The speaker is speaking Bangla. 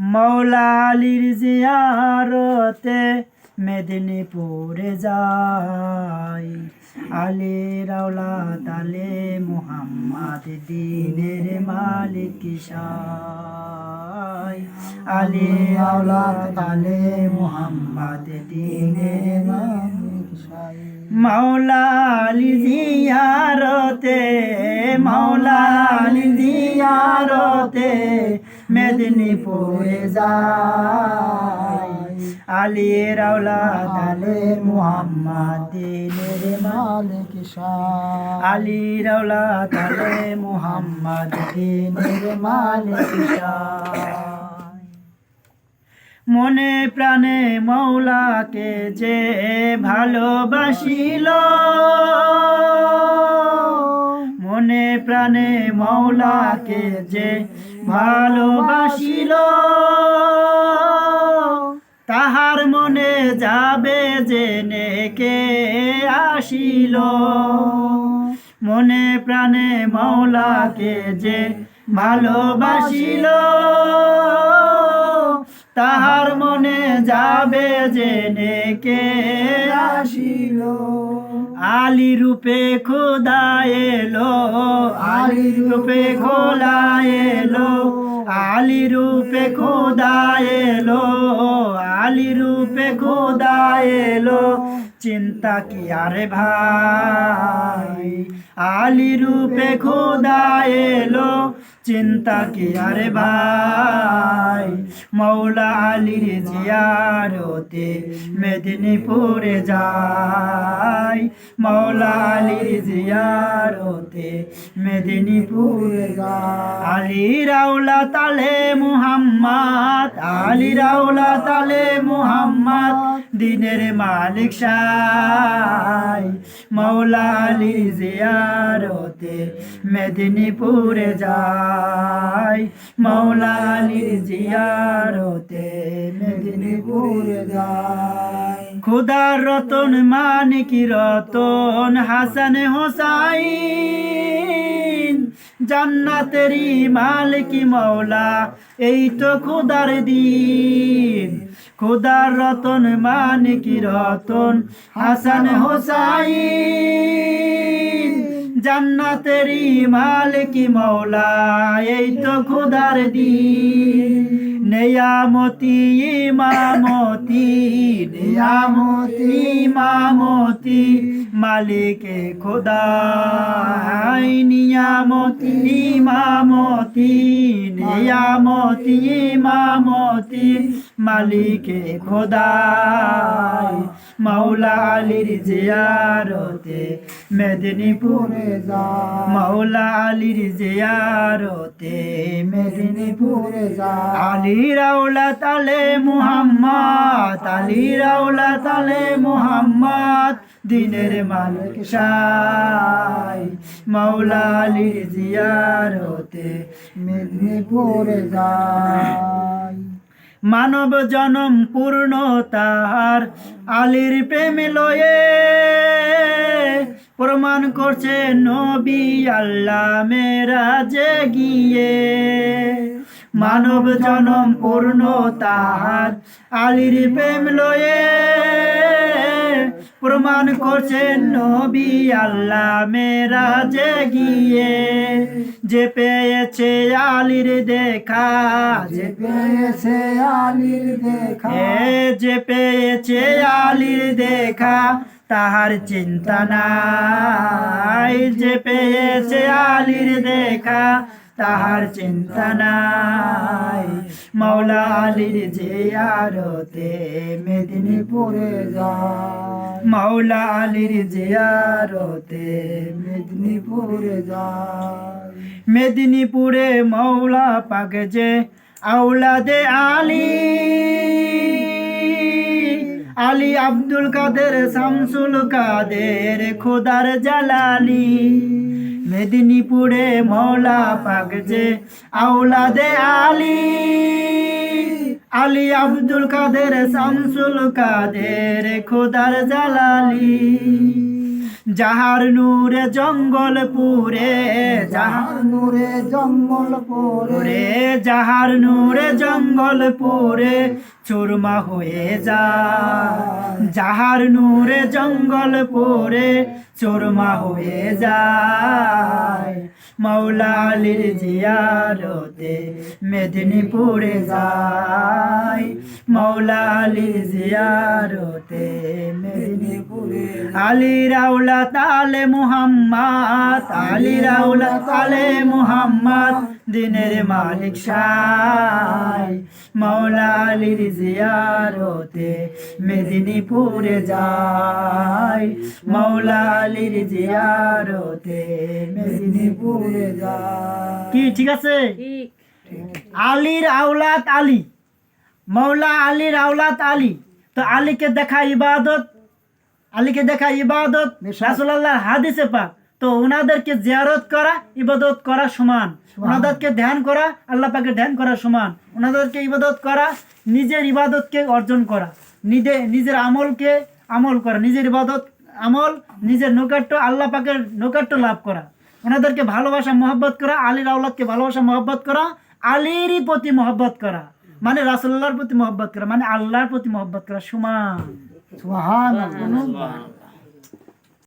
মৌলা আলীর জিয়ারতে মেদিনীপুরে যাই। আলী রাওলা তালে মুহাম্মদ দিনের মালিক আলী রাওলা তালে মুহাম্মদ দিনের মাওলা জিয়ারতে মাওলা জিয়ারতে মেদিনীপুরে যাই আলী রাওলা তালে মুহাম্মদ দিনের মালিক শাহ আলী রাওলা তালে মুহাম্মদ দিনের মালিক শাহ। মনে প্রাণে মৌলাকে যে ভালোবাসিল মনে প্রাণে মৌলাকে যে ভালোবাসিল, তাহার মনে যাবে জেনে কে আসিল। মনে প্রাণে মৌলাকে যে ভালোবাসিল, তাহার মনে যাবে জেনে কে আসিল। আলী রূপে খোদা এলো, আলী রূপে খোলা এলো, আলী রূপে খোদা এলো, আলী রূপে খোদা এলো। চিন্তা কি আরে ভাই? আলী রূপে খোদা এলো। চিন্তা কি আরে ভাই? মৌলা আলীর জিয়ারতে মেদিনীপুরে যাই। মৌলা আলীর জিয়ারতে মেদিনীপুরে আলী রাউলা তালে মুহাম্মদ, আলী রাউলা তালে মুহাম্মদ দিনের মালিক সাই। মৌলা আলী জিয়ারতে মেদিনীপুরে যাই। মৌলা আলী জিয়ারতে মেদিনীপুরে যাই। খুদার রতন, মানিক রতন, হাসান হোসাইন। জান্নাতেরি মালিকি মৌলা এই তো খুদার দিন। খুদার রতন, মানিকি রতন, হাসান হোসাই জান্নাতেরি মালিকি মৌলা এই তো খুদার দিন। নেয়ামতি ইমামতি নেয়ামতি ইমামতি মালিকে খোদা নিয়ামতি ইমামতি নেয়ামতি ইমামতি মালিকে খোদাই, মাওলা আলীর জিয়ারতে মেদিনীপুরে যা মাওলা আলীর জিয়ারতে মেদিনীপুরে যা আলী রাউলা তালে মুহাম্মদ, আলী রাউলা তালে মুহাম্মদ, দিনের মালিক সাই। মাওলা আলীর জিয়ারতে মেদিনীপুরে যাই মানব জনম পূর্ণ তাহার আলীর প্রেম লয়ে। প্রমাণ করছে নবী আল্লাহ মেরা যে গিয়ে। মানব জনম পূর্ণ তাহার আলীর প্রেম লয়ে। প্রমাণ করছেন নবী আল্লাহ মেরাজে গিয়ে। যে পেয়েছে আলীর দেখা। যে যে পেয়েছে আলীর দেখা। যে পেয়েছে আলীর দেখা তাহার চিন্তা নাই। যে পেয়েছে আলীর দেখা তাহার চিন্তা নাই। মৌলা আলীর যে আরতে মেদিনীপুরে পুরে যাই মৌলা আলীর যে আরতে মেদিনীপুরে যাই মেদিনীপুরে মৌলা পাক যে আউলাদে আলী। আলী আব্দুল কাদের, শামসুল কাদের, খোদার জালালি। মেদিনীপুরে মৌলা পাক যে আউলাদে আলী আলী আব্দুল কাদের শামসুল কাদের খোদার জালালি। যাহার নূরে জঙ্গল পুরে যাহার নূরে জঙ্গল পরে। পুরে যাহার নূরে জঙ্গল পুরে চুরমা হয়ে যা। যাহার নূরে জঙ্গল পুরে চুরমা হয়ে যায়। মৌলা আলীর জিয়ারতে মেদিনীপুরে যাই। মৌলা আলীর জিয়ারতে মেদিনীপুরে আলী রাউলা তালে মুহাম্মদ, আলী রাউলা তালে মুহাম্মদ। দিনের মালিক সাই। মৌলা আলীর জিয়ারতে মেদিনীপুরে যায় মৌলা আলীর জিয়ারতে মেদিনীপুরে যায় কি ঠিক আছে? আলীর আওলাদ আলী। মৌলা আলীর আওলাদ আলী। তো আলীকে দেখা ইবাদত আলীকে দেখা ইবাদত। রাসুল্লাহ হাদিসে পাক। তো ওনাদেরকে জিয়ারত করা ইবাদত করা সমান। ওনাদেরকে ধ্যান করা আল্লাহ পাকে ধ্যান করা সমান। ওনাদেরকে ইবাদত করা নিজের ইবাদতকে অর্জন করা। নিজে নিজের আমলকে আমল করা। নিজের ইবাদত আমল নিজের নৈকাট্য আল্লাহ পাকের নৈকাট্য লাভ করা। ওনাদেরকে ভালোবাসা মহব্বত করা আলীর আউলাদকে ভালোবাসা মহব্বত করা আলীরই প্রতি মহব্বত করা। মানে রাসুল্লাহর প্রতি মহব্বত করা মানে আল্লাহর প্রতি মহব্বত করা সমান। সুবহানাল্লাহ।